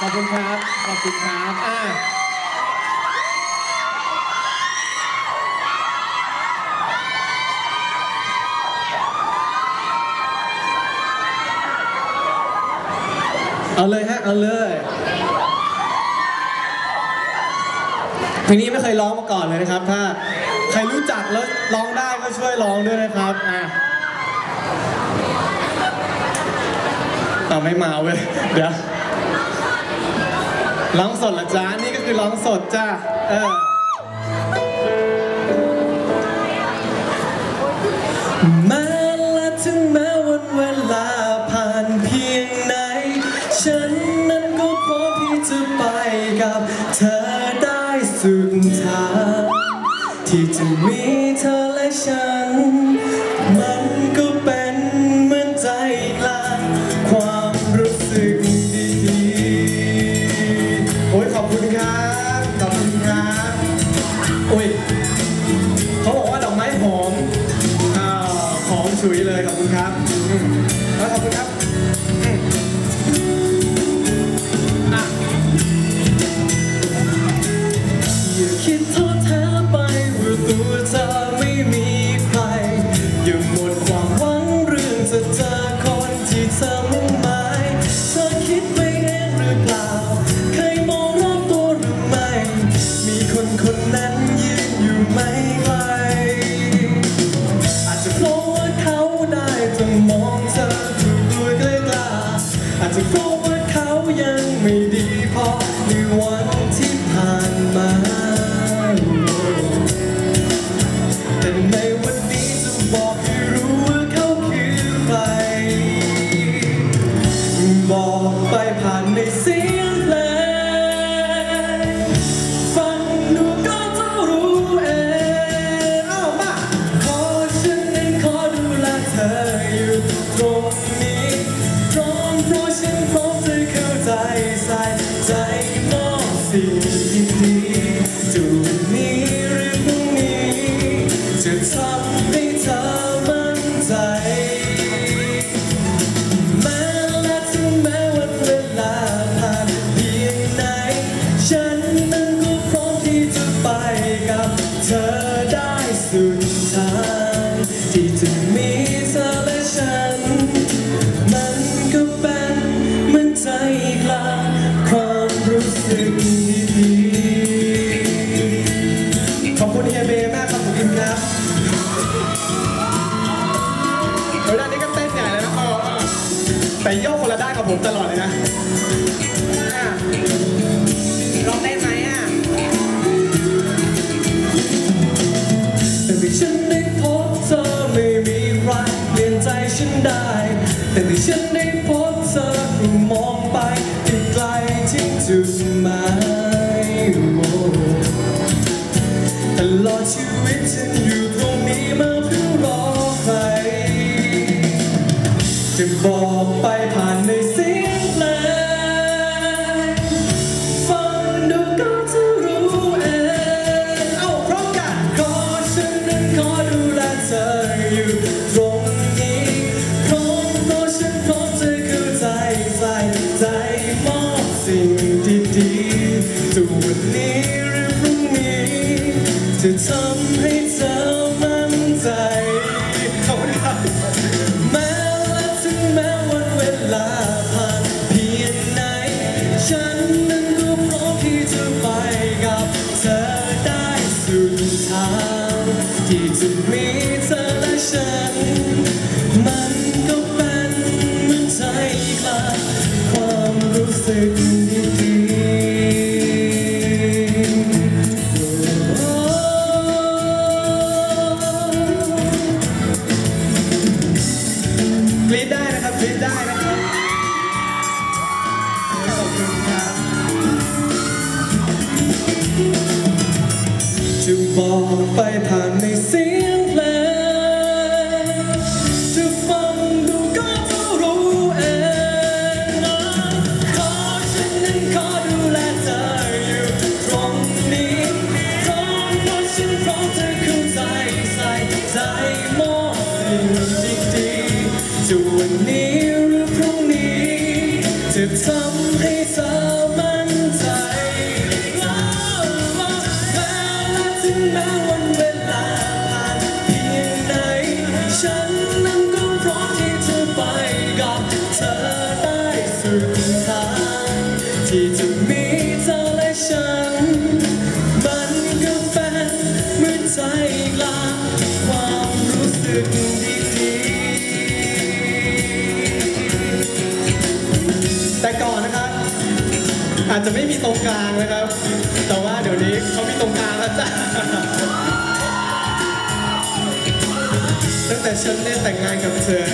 ขอบคุณครับ ขอบคุณครับอ่าเอาเลยฮะ เอาเลยเพลงนี้ไม่เคยร้องมาก่อนเลยนะครับ ถ้าใครรู้จักแล้วร้องได้ก็ช่วยร้องด้วยนะครับอะเอาไม่มาเว้ย เดี๋ยว ร้องสดเหรอจ๊ะนี่ก็คือร้องสดจ้าเออแม้และถึงแม้วันเวลาผ่านเพียงไหน ฉันนั้นก็พร้อมที่จะไปกับเธอได้สุดทางที่จะมีเธอและฉัน อุ้ยเขาบอกว่าดอกไม้หอมอ่าหอมฉุยเลยขอบคุณครับอืมแล้วขอบคุณครับอืมอะอย่าคิดท้อแท้ไปว่าตัวเธอไม่มีใคร อย่าหมดความหวังเรื่องจะเจอคนที่เธอมุ่งหมาย ตรงนี้พร้อมเพราะฉันพร้อมจะเข้าใจใส่ใจมอบสิ่งดีๆจุดนี้หรือพรุ่งนี้จะทำให้เธอ กลางความรู้สึกดีๆขอบคุณเฮียเบมากครับขอบคุณครับเฮ้ยด้านนี้ก็เต้นใหญ่เลยนะเออเออแต่โยกคนละด้านกับผมตลอดเลยนะอะลองเต้นไหมอะ แต่ที่ฉันได้พบเธอไม่มีใครเปลี่ยนใจฉันได้ แต่ที่ฉันได้พบ ลอด จะบอกไปผ่านในเสียงเพลงจะฟังดูก็จะรู้เองนะขอฉันนั้นขอดูแลเธออยู่ตรงนี้พร้อมเพราะฉันพร้อมจะเข้าใจใส่ใจมอบสิ่งดีๆจะวันนี้หรือพรุ่งนี้จะทำให้ สุดทางที่จะมีเธอและฉัน มันก็เป็นเหมือนใจกลางความรู้สึกดีๆแต่ก่อนนะครับ อาจจะไม่มีตรงกลางนะครับ แต่ว่าเดี๋ยวนี้เขามีตรงกลางแล้วจ้ะตั้งแต่ฉันได้แต่งงานกับเธอ